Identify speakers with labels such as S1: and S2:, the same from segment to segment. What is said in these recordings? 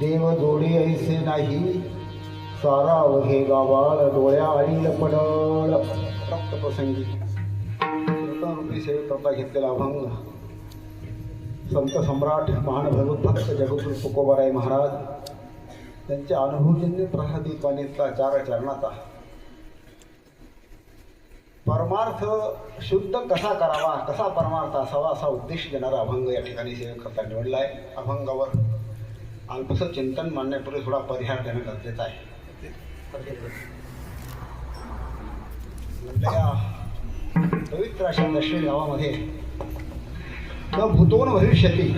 S1: देव दोडे ऐसे नाही. सारा अवघे गावाळ डोळ्या आणि पडळ प्रसंगी. रूपी सेवेकरता घेतलेला अभंग. संत सम्राट महान भगवत भक्त जगद्गुरु तुकोबाराय महाराज त्यांच्या अनुभवजन्य प्रसादित वाणीतला चार चरणाचा परमार्थ शुद्ध कसा करावा कसा परमार्थ असावा असा उद्देश देणारा अभंग या ठिकाणी सेवकर्ता निवडला आहे अभंगावर अल्पसं चिंतन मांडण्यापूर्वी थोडा परिहार देणं गरजेचं आहे. पवित्र अशा दशमी गावामध्ये न भूतोन भविष्यती.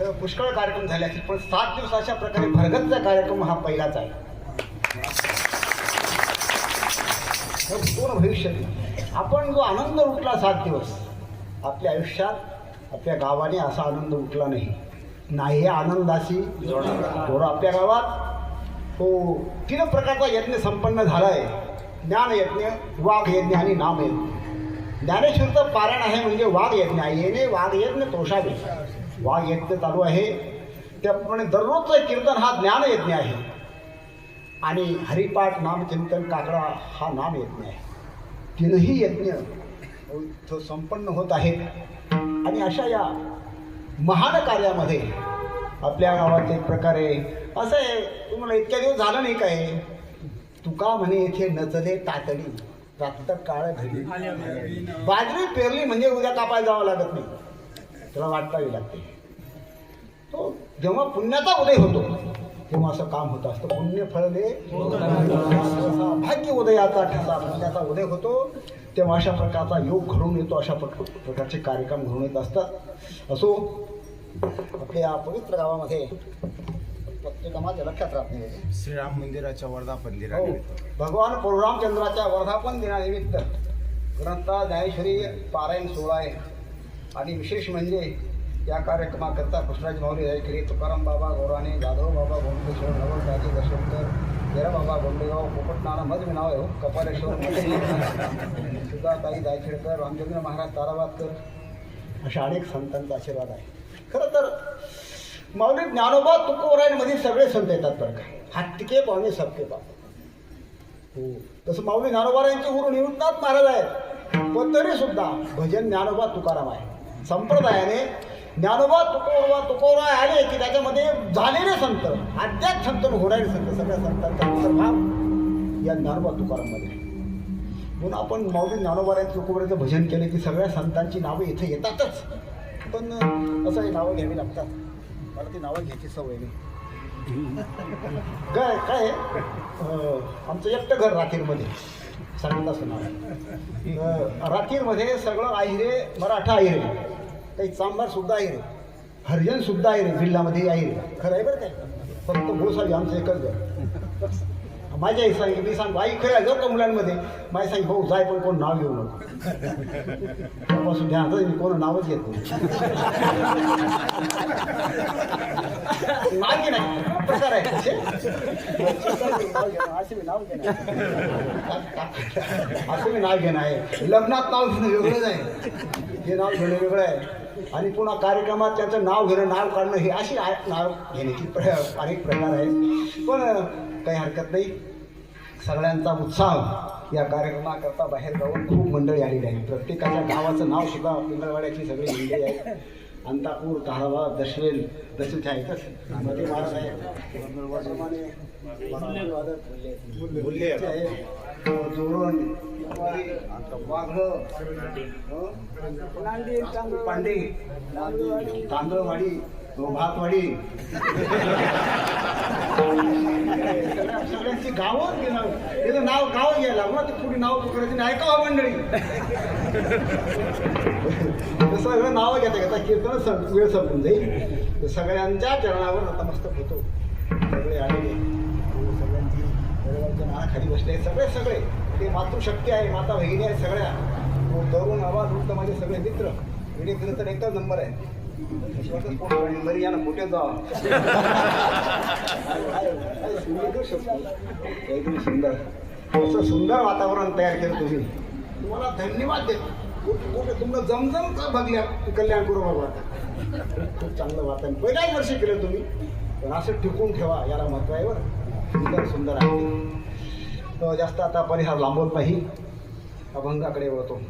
S1: तर पुष्कळ कार्यक्रम झाले असतील पण सात दिवसाच्या प्रकारे भरगतचा कार्यक्रम हा पहिलाच आहे. संपूर्ण भविष्यात आपण जो आनंद उठला सात दिवस आपल्या आयुष्यात आपल्या गावाने असा आनंद उठला नाही. नाही हे आनंदाशी थोडं आपल्या गावात. हो तीन प्रकारचा यज्ञ संपन्न झाला आहे ज्ञान यज्ञ वाघ यज्ञ आणि नाम यज्ञ. ज्ञानेश्वरचं पारायण आहे म्हणजे वाघ यज्ञ येणे वाघ यज्ञ तोषावे वाघ यज्ञ चालू आहे. त्याप्रमाणे दररोजचं कीर्तन हा ज्ञान यज्ञ आहे. आणि हरिपाठ नामचिंतन काकडा हा नाम यज्ञ आहे तीनही यज्ञ तो संपन्न होत आहेत. आणि अशा या महान कार्यामध्ये आपल्या गावात एक प्रकारे असं आहे तुम्हाला इतक्या दिवस झालं नाही काय तुका म्हणे येथे नचले तातडी रात्र काळ घडी. बाजरी पेरली म्हणजे उद्या कापायला जावं लागत नाही. त्याला वाटतावी लागते. तो जेव्हा पुण्याचा उदय होतो तेव्हा असं काम होतं असतं. पुण्य फळले भाग्य उदयाचा ठसा पुण्याचा उदय होतो तेव्हा अशा प्रकारचा योग घडून येतो अशा प्रक- प्रकारचे कार्यक्रम घडून येत असतात. असो आपल्या पवित्र गावामध्ये लक्षात राहत. नाही
S2: श्रीराम मंदिराच्या वर्धापन
S1: हो.
S2: दिनानिमित्त
S1: भगवान परशुरामचंद्राच्या वर्धापन दिनानिमित्त ग्रंथा ज्ञानेश्वरी पारायण सोहळा आहे. आणि विशेष म्हणजे या कार्यक्रमाकरता कृष्णाजी माऊली जायकरी तुकाराम बाबा गौराने जाधव बाबा गोंडेश्वर नवलराजे दशवंतर जरा बाबा गोंडेगाव पोपटनाना मज नाव आहे हो, कपालेश्वर सुधाताई जायखेडकर रामचंद्र महाराज ताराबादकर अशा अनेक संतांचा आशीर्वाद आहे. खरं तर माऊली ज्ञानोबा तुकोरायमध्ये सगळे संत येतात बरं का. हत्तिके पाहुणे सबके पाहुणे हो तसं माऊली ज्ञानोबा यांचे गुरु निवृत्तनाथ महाराज आहेत. पण तरी सुद्धा भजन ज्ञानोबा तुकाराम आहे संप्रदायाने ज्ञानोबा तुकोबा तुकोबा आले की त्याच्यामध्ये झालेले संत. अद्याप संत होणारे संत सगळ्या संतांचा अंतर्भाव या ज्ञानोबा तुकाराममध्ये म्हणून आपण माऊली ज्ञानोबा तुकोबऱ्याचं भजन केले की सगळ्या संतांची नावं इथे येतातच. पण असं हे नावं घ्यावी लागतात. मला ती नावं घ्यायची सवय नाही. काय काय? आमचं एकटं घर राखेरमध्ये. सांगितलं असं नाव राखीरमध्ये राखेरमध्ये सगळं आहिरे मराठा आहिरे. काही चांभार सुद्धा आहिरे हरिजन सुद्धा आहिरे जिल्ह्यामध्ये आहिरे खरं आहे बरं काय फक्त गोसावी आमचं एकच घर माझ्या आई मी सांग आई खरं आहे जाऊ का मुलांमध्ये? माझी सांग भाऊ जाय पण कोण नाव घेऊ नको. तेव्हापासून ध्यान आता मी कोण नावच घेत नाही. नाव घे नाही. प्रकार आहे. नाव असे मी नाव घेणार असं मी नाव घेणार आहे. लग्नात नाव घेणं वेगळंच आहे. हे नाव घेणं वेगळं आहे. आणि पुन्हा कार्यक्रमात त्यांचं नाव घेणं नाव काढणं हे अशी आहे नाव घेण्याची प्र अनेक प्रकार आहेत. पण काही हरकत नाही. सगळ्यांचा उत्साह या कार्यक्रमाकरता बाहेर जाऊन खूप मंडळी आलेली आहे प्रत्येकाच्या गावाचं नाव सुद्धा पिंगळवाड्याची सगळी मंडळी आहे अंतापूर काळावा दशवेल दशुथे आहेतच मध्ये महाराज आहे त्याप्रमाणे मुल्ले आहे. जोरण वाघ पांडे तांदळवाडी भातवाडी. सगळ्यांची गावं ते त्याचं नाव गाव घ्यायला मग ते पुढे नाव करायचं नाही. मंडळी. सगळं नावं घेता घेता कीर्तन सं वेळ संपून जाईल. तर सगळ्यांच्या चरणावर नतमस्तक होतो सगळे आलेले हो, सगळ्यांची वेळेवरच्या नावाखाली बसले सगळे सगळे. ते मातृशक्ती आहे माता भगिनी आहे सगळ्या हो, तरुण आवाज वृत्त माझे सगळे मित्र. व्हिडिओ केलं तर एकदा नंबर आहे. नंबर या ना मोठ्या जा एकदम सुंदर. असं सुंदर वातावरण तयार केलं तुम्ही. तुम्हाला धन्यवाद देतो. तुम्हाला कुठं जमजम का बघल्या? कल्याण करू बाबा खूप चांगलं वातावरण. पहिल्याच वर्षी केलं तुम्ही. पण असं टिकून ठेवा याला महत्त्व आहे बरं. सुंदर सुंदर आहे. जास्त आता परिहार लांबवत नाही. अभंगाकडे वळतो.